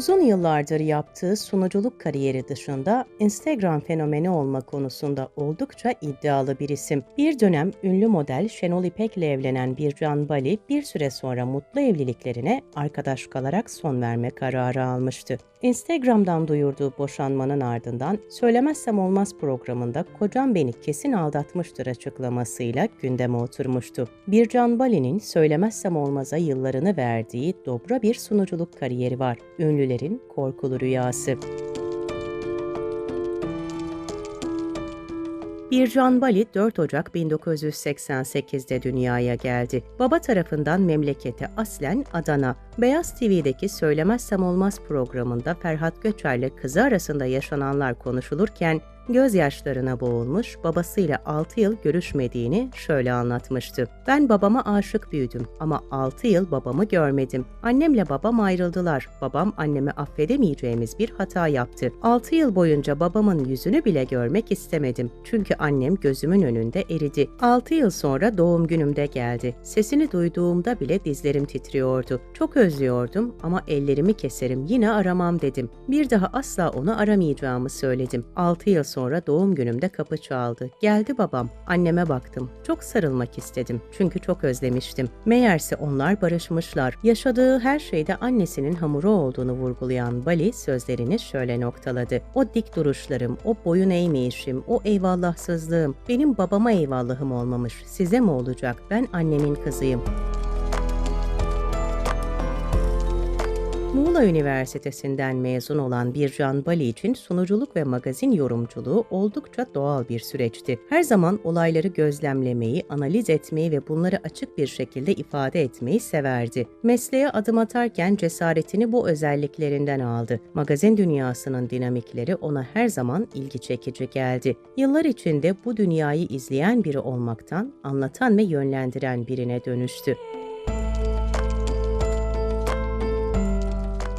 Uzun yıllardır yaptığı sunuculuk kariyeri dışında Instagram fenomeni olma konusunda oldukça iddialı bir isim. Bir dönem ünlü model Şenol İpek'le evlenen Bircan Bali bir süre sonra mutlu evliliklerine arkadaş kalarak son verme kararı almıştı. Instagram'dan duyurduğu boşanmanın ardından Söylemezsem Olmaz programında kocam beni kesin aldatmıştır açıklamasıyla gündeme oturmuştu. Bircan Bali'nin Söylemezsem Olmaz'a yıllarını verdiği dobra bir sunuculuk kariyeri var. Ünlülerin korkulu rüyası. Bircan Bali 4 Ocak 1988'de dünyaya geldi. Baba tarafından memleketi aslen Adana. Beyaz TV'deki Söylemezsem Olmaz programında Ferhat Göçer'le kızı arasında yaşananlar konuşulurken gözyaşlarına boğulmuş, babasıyla 6 yıl görüşmediğini şöyle anlatmıştı. Ben babama aşık büyüdüm ama 6 yıl babamı görmedim. Annemle babam ayrıldılar. Babam anneme affedemeyeceğimiz bir hata yaptı. 6 yıl boyunca babamın yüzünü bile görmek istemedim. Çünkü annem gözümün önünde eridi. 6 yıl sonra doğum günümde geldi. Sesini duyduğumda bile dizlerim titriyordu. Çok özlüyordum ama ellerimi keserim yine aramam dedim. Bir daha asla onu aramayacağımı söyledim. 6 yıl sonra doğum günümde kapı çaldı. Geldi babam. Anneme baktım. Çok sarılmak istedim. Çünkü çok özlemiştim. Meğerse onlar barışmışlar. Yaşadığı her şeyde annesinin hamuru olduğunu vurgulayan Bali sözlerini şöyle noktaladı. O dik duruşlarım, o boyun eğmeyişim, o eyvallahsızlığım benim babama eyvallahım olmamış. Size mi olacak? Ben annemin kızıyım. Muğla Üniversitesi'nden mezun olan Bircan Bali için sunuculuk ve magazin yorumculuğu oldukça doğal bir süreçti. Her zaman olayları gözlemlemeyi, analiz etmeyi ve bunları açık bir şekilde ifade etmeyi severdi. Mesleğe adım atarken cesaretini bu özelliklerinden aldı. Magazin dünyasının dinamikleri ona her zaman ilgi çekici geldi. Yıllar içinde bu dünyayı izleyen biri olmaktan anlatan ve yönlendiren birine dönüştü.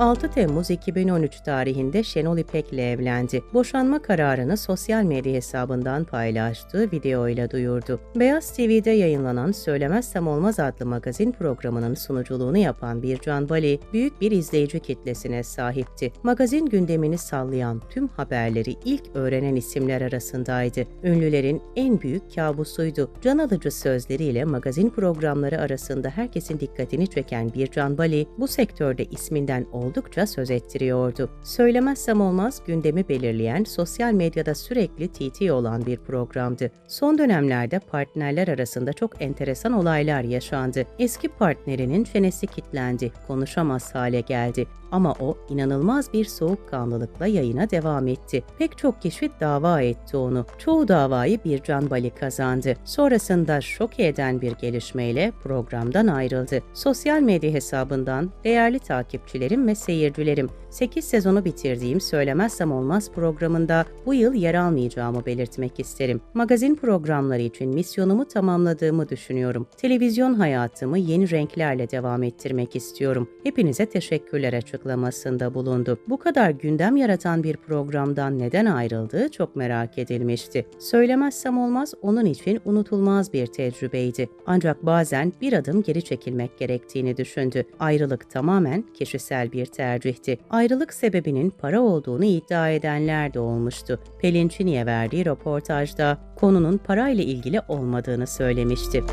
6 Temmuz 2013 tarihinde Şenol İpek'le evlendi. Boşanma kararını sosyal medya hesabından paylaştığı videoyla duyurdu. Beyaz TV'de yayınlanan Söylemezsem Olmaz adlı magazin programının sunuculuğunu yapan Bircan Bali, büyük bir izleyici kitlesine sahipti. Magazin gündemini sallayan tüm haberleri ilk öğrenen isimler arasındaydı. Ünlülerin en büyük kabusuydu. Can alıcı sözleriyle magazin programları arasında herkesin dikkatini çeken Bircan Bali, bu sektörde isminden oldukça oldukça söz ettiriyordu. Söylemezsem olmaz gündemi belirleyen, sosyal medyada sürekli TT olan bir programdı. Son dönemlerde partnerler arasında çok enteresan olaylar yaşandı. Eski partnerinin çenesi kilitlendi, konuşamaz hale geldi. Ama o inanılmaz bir soğukkanlılıkla yayına devam etti. Pek çok kişi dava etti onu. Çoğu davayı bir Can Bali kazandı. Sonrasında şok eden bir gelişmeyle programdan ayrıldı. Sosyal medya hesabından değerli takipçilerim ve seyircilerim 8 sezonu bitirdiğim Söylemezsem Olmaz programında bu yıl yer almayacağımı belirtmek isterim. Magazin programları için misyonumu tamamladığımı düşünüyorum. Televizyon hayatımı yeni renklerle devam ettirmek istiyorum. Hepinize teşekkürler açıklamasında bulundu. Bu kadar gündem yaratan bir programdan neden ayrıldığı çok merak edilmişti. Söylemezsem olmaz onun için unutulmaz bir tecrübeydi. Ancak bazen bir adım geri çekilmek gerektiğini düşündü. Ayrılık tamamen kişisel bir tercihti. Ayrılık sebebinin para olduğunu iddia edenler de olmuştu. Pelin Çini'ye verdiği röportajda konunun parayla ilgili olmadığını söylemişti.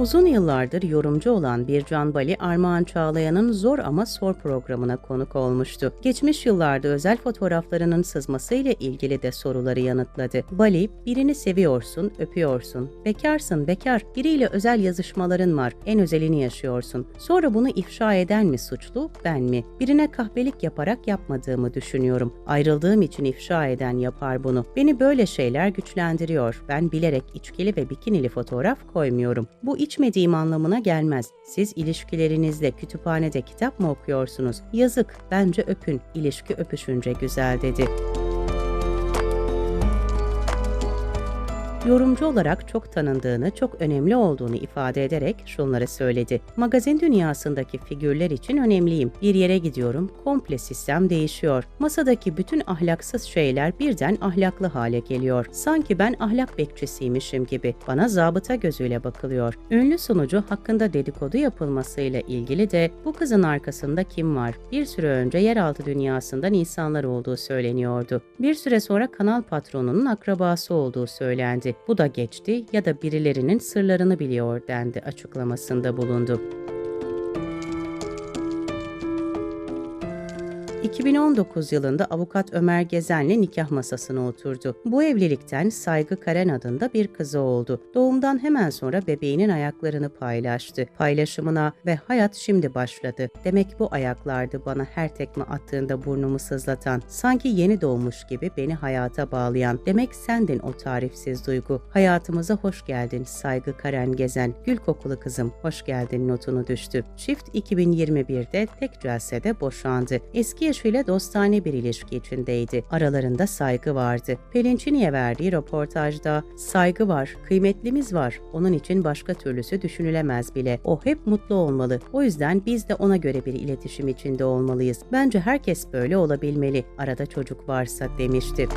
Uzun yıllardır yorumcu olan Bircan Bali, Armağan Çağlayan'ın Zor Ama Sor programına konuk olmuştu. Geçmiş yıllarda özel fotoğraflarının sızmasıyla ilgili de soruları yanıtladı. Bali, birini seviyorsun, öpüyorsun. Bekarsın, bekar. Biriyle özel yazışmaların var. En özelini yaşıyorsun. Sonra bunu ifşa eden mi suçlu, ben mi? Birine kahpelik yaparak yapmadığımı düşünüyorum. Ayrıldığım için ifşa eden yapar bunu. Beni böyle şeyler güçlendiriyor. Ben bilerek içkili ve bikinili fotoğraf koymuyorum. Bu iç içmediğim anlamına gelmez. Siz ilişkilerinizde kütüphanede kitap mı okuyorsunuz? Yazık, bence öpün, ilişki öpüşünce güzel dedi. Yorumcu olarak çok tanındığını, çok önemli olduğunu ifade ederek şunları söyledi. Magazin dünyasındaki figürler için önemliyim. Bir yere gidiyorum, komple sistem değişiyor. Masadaki bütün ahlaksız şeyler birden ahlaklı hale geliyor. Sanki ben ahlak bekçisiymişim gibi. Bana zabıta gözüyle bakılıyor. Ünlü sunucu hakkında dedikodu yapılmasıyla ilgili de bu kızın arkasında kim var? Bir süre önce yeraltı dünyasından insanlar olduğu söyleniyordu. Bir süre sonra kanal patronunun akrabası olduğu söylendi. Bu da geçti ya da birilerinin sırlarını biliyor dendi açıklamasında bulundu. 2019 yılında avukat Ömer Gezen'le nikah masasına oturdu. Bu evlilikten Saygı Karen adında bir kızı oldu. Doğumdan hemen sonra bebeğinin ayaklarını paylaştı. Paylaşımına ve hayat şimdi başladı. Demek bu ayaklardı bana her tekme attığında burnumu sızlatan, sanki yeni doğmuş gibi beni hayata bağlayan. Demek sendin o tarifsiz duygu. Hayatımıza hoş geldin Saygı Karen Gezen. Gül kokulu kızım hoş geldin notunu düştü. Çift 2021'de tek celsede boşandı. Eski eşiyle dostane bir ilişki içindeydi. Aralarında saygı vardı. Pelinçini'ye verdiği röportajda saygı var, kıymetlimiz var. Onun için başka türlüsü düşünülemez bile. O hep mutlu olmalı. O yüzden biz de ona göre bir iletişim içinde olmalıyız. Bence herkes böyle olabilmeli. Arada çocuk varsa demişti.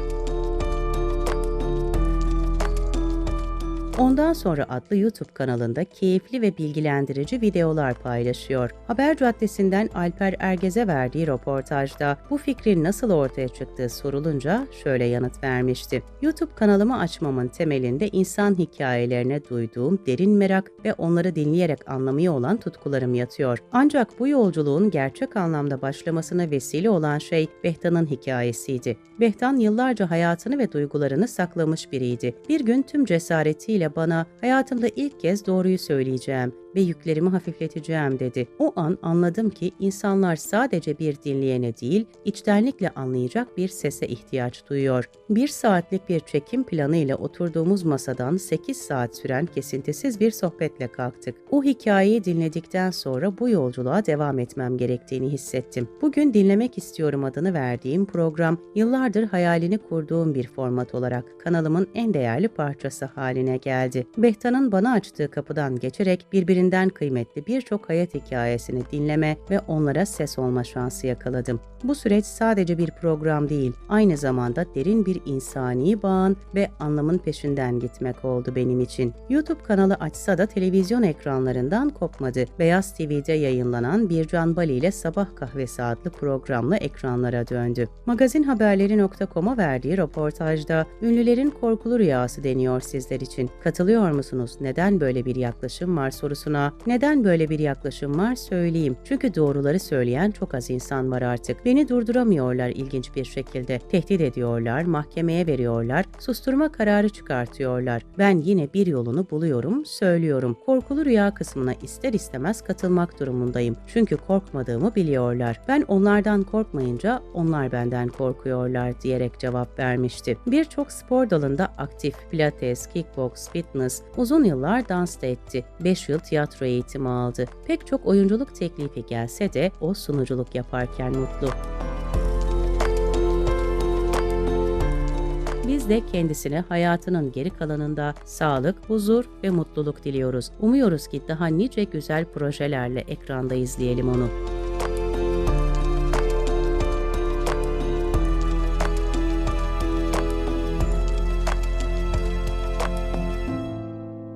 Ondan sonra adlı YouTube kanalında keyifli ve bilgilendirici videolar paylaşıyor. Haber Caddesi'nden Alper Ergez'e verdiği röportajda bu fikrin nasıl ortaya çıktığı sorulunca şöyle yanıt vermişti. YouTube kanalımı açmamın temelinde insan hikayelerine duyduğum derin merak ve onları dinleyerek anlamaya olan tutkularım yatıyor. Ancak bu yolculuğun gerçek anlamda başlamasına vesile olan şey Behtan'ın hikayesiydi. Behtan yıllarca hayatını ve duygularını saklamış biriydi. Bir gün tüm cesaretiyle bana hayatımda ilk kez doğruyu söyleyeceğim ve yüklerimi hafifleteceğim dedi. O an anladım ki insanlar sadece bir dinleyene değil, içtenlikle anlayacak bir sese ihtiyaç duyuyor. Bir saatlik bir çekim planıyla oturduğumuz masadan 8 saat süren kesintisiz bir sohbetle kalktık. O hikayeyi dinledikten sonra bu yolculuğa devam etmem gerektiğini hissettim. Bugün dinlemek istiyorum adını verdiğim program yıllardır hayalini kurduğum bir format olarak kanalımın en değerli parçası haline geldi. Behtan'ın bana açtığı kapıdan geçerek birbirine birbirinden kıymetli birçok hayat hikayesini dinleme ve onlara ses olma şansı yakaladım. Bu süreç sadece bir program değil, aynı zamanda derin bir insani bağın ve anlamın peşinden gitmek oldu benim için. YouTube kanalı açsa da televizyon ekranlarından kopmadı. Beyaz TV'de yayınlanan Bircan Bali ile Sabah Kahvesi adlı programla ekranlara döndü. Magazinhaberleri.com'a verdiği röportajda ünlülerin korkulu rüyası deniyor sizler için. Katılıyor musunuz? Neden böyle bir yaklaşım var sorusuna sorusuna neden böyle bir yaklaşım var söyleyeyim. Çünkü doğruları söyleyen çok az insan var artık. Beni durduramıyorlar ilginç bir şekilde. Tehdit ediyorlar, mahkemeye veriyorlar, susturma kararı çıkartıyorlar. Ben yine bir yolunu buluyorum, söylüyorum. Korkulu rüya kısmına ister istemez katılmak durumundayım. Çünkü korkmadığımı biliyorlar. Ben onlardan korkmayınca onlar benden korkuyorlar diyerek cevap vermişti. Birçok spor dalında aktif, pilates, kickbox, fitness, uzun yıllar dans da etti. 5 yıl tiyatro tiyatro eğitimi aldı. Pek çok oyunculuk teklifi gelse de o sunuculuk yaparken mutlu. Biz de kendisine hayatının geri kalanında sağlık, huzur ve mutluluk diliyoruz. Umuyoruz ki daha nice güzel projelerle ekranda izleyelim onu.